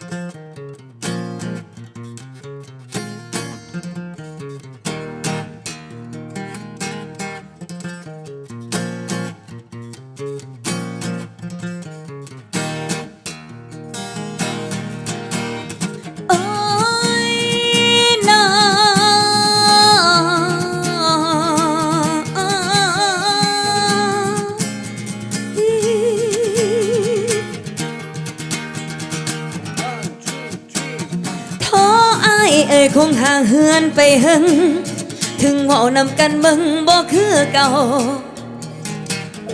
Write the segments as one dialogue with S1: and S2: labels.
S1: Thank you. เอ่ยคงห่างเหือนไปหึง ถึงเว่านำกันมึงบ่คือเก่า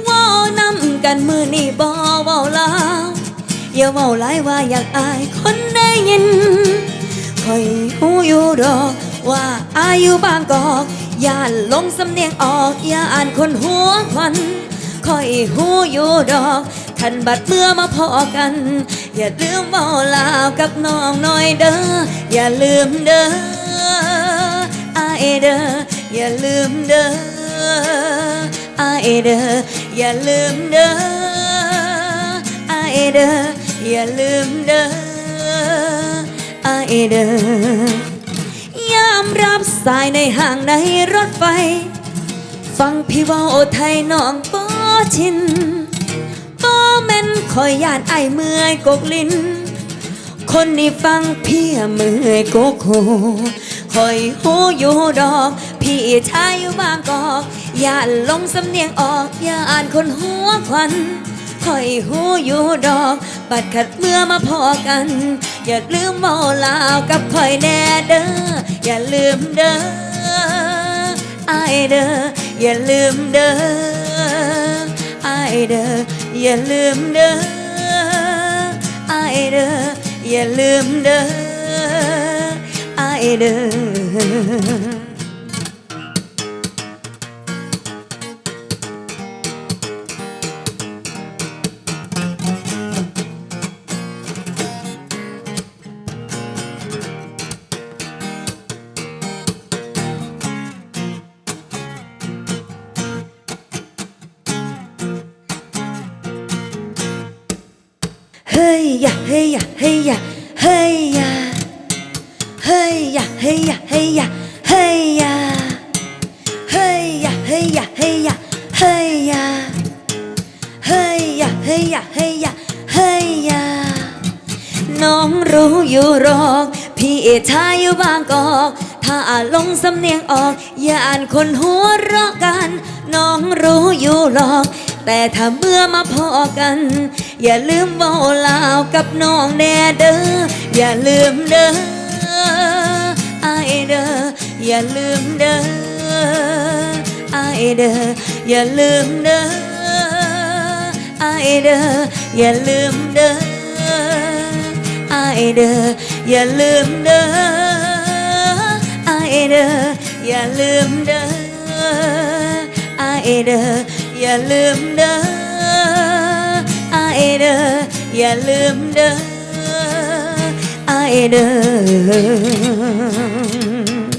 S1: เว่านำกันมือนี่บ่เว้าลาวอย่าเว้าหลายว่าอยากอายคนได้ยินคอยหูอยู่ดอกว่าอายุบางกอกอย่าลงสำเนียงออก อย่าอ่านคนหัวควันคอยหูอยู่ดอก ทันบัดเมื่อมาพอกัน อย่าลืมเว้าลาวกับน้องน่อยเด้ออย่าลืมเด้ออายเด้ออย่าลืมเด้ออายเด้ออย่าลืมเด้ออายเด้ออย่าลืมเด้ออายเด้อยามรับสายในห้างในรถไฟ ฟังพี่ว่าโอไทยน้องบ่ชิน บ่แม่นคอยย่านไอเมื่อยกกลิ้น คนนี้ฟังพี่เมื่อยกกหูคอยหูอยู่ดอก พี่ชายอยู่บางกอกอย่าลงสำเนียงออกอย่าอ่านคนหัวควันคอยหูอยู่ดอก บัดขัดเมื่อมาพอกัน อย่าลืมเมาลาวกับคอยแน่เด้ออย่าลืมเด้อไอเด้ออย่าลืมเด้อไอเด้อ อย่าลืมเด้อไอเด้ออย่าลืมเด้อไอเด้อ เฮ้ยยะเฮ้ยยะเฮ้ยยะเฮ้ยยะเฮ้ยยะเฮ้ยยะเฮ้ยยะเฮ้ยยะเฮ้ยยะเฮ้ยยะเฮ้ยยะเฮ้ยยะเฮ้ยยะเฮ้ยยะเฮ้ยยะเฮ้ยยะน้องรู้อยู่หรอกพี่เอชายอยู่บางกอก ถ้าลงสำเนียงออก อย่าอ่านคนหัวเราะกัน น้องรู้อยู่หรอก แต่ถ้าเมื่อมาพอกัน อย่าลืมเว้าลาวกับน้องแน่เด้ออย่าลืมเด้ออายเด้ออย่าลืมเด้ออายเด้ออย่าลืมเด้ออายเด้ออย่าลืมเด้ออายเด้ออย่าลืมเด้ออายเด้ออย่าลืมเด้ออายเด้อ อย่าลืมเด้อไอเด้ออย่าลืมเด้อไอเด้อ